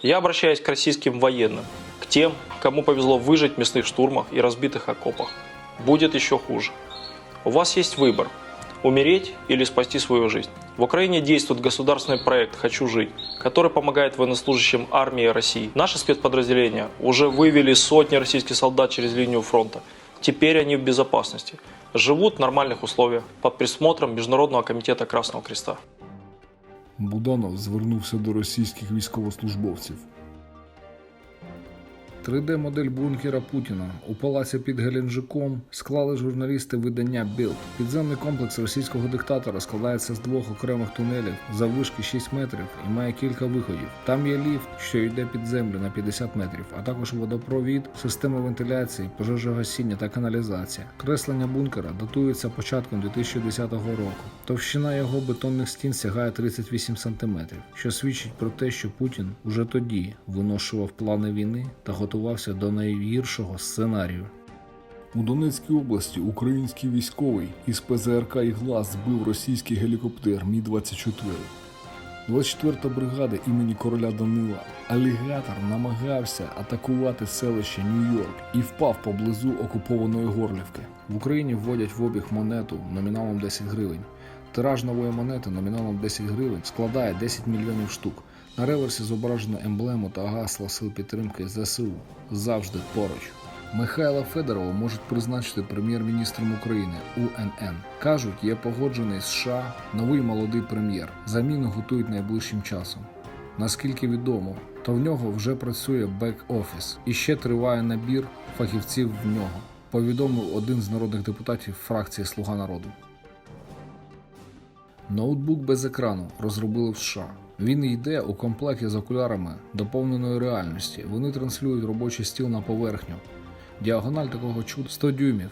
Я обращаюсь к российским военным, к тем, кому повезло выжить в мясных штурмах и разбитых окопах. Будет еще хуже. У вас есть выбор – умереть или спасти свою жизнь. В Украине действует государственный проект «Хочу жить», который помогает военнослужащим армии России. Наши спецподразделения уже вывели сотни российских солдат через линию фронта. Теперь они в безопасности. Живут в нормальных условиях под присмотром Международного комитета Красного Креста. Буданов звернувся до російських військовослужбовців. 3D-модель бункера Путіна у палаці під Геленджиком склали журналісти видання Білд. Підземний комплекс російського диктатора складається з двох окремих тунелів заввишки 6 метрів і має кілька виходів. Там є ліфт, що йде під землю на 50 метрів, а також водопровід, система вентиляції, пожежогасіння та каналізація. Креслення бункера датується початком 2010 року. Товщина його бетонних стін сягає 38 см, що свідчить про те, що Путін уже тоді виношував плани війни та готувався до найгіршого сценарію. У Донецькій області український військовий із ПЗРК «Іглас» збив російський гелікоптер Мі-24. 24-та бригада імені короля Данила. Алігатор намагався атакувати селище Нью-Йорк і впав поблизу окупованої Горлівки. В Україні вводять в обіг монету номіналом 10 гривень. Тираж нової монети номіналом 10 гривень складає 10 мільйонів штук. На реверсі зображено емблему та гасло сил підтримки ЗСУ завжди поруч. Михайла Федорова можуть призначити прем'єр-міністром України УНН. Кажуть, є погоджений США новий молодий прем'єр. Заміну готують найближчим часом. Наскільки відомо, то в нього вже працює бек-офіс і ще триває набір фахівців в нього. Повідомив один з народних депутатів фракції Слуга народу. Ноутбук без екрану розробили в США. Він йде у комплекті з окулярами доповненої реальності. Вони транслюють робочий стіл на поверхню. Діагональ такого чуда 100 дюймів.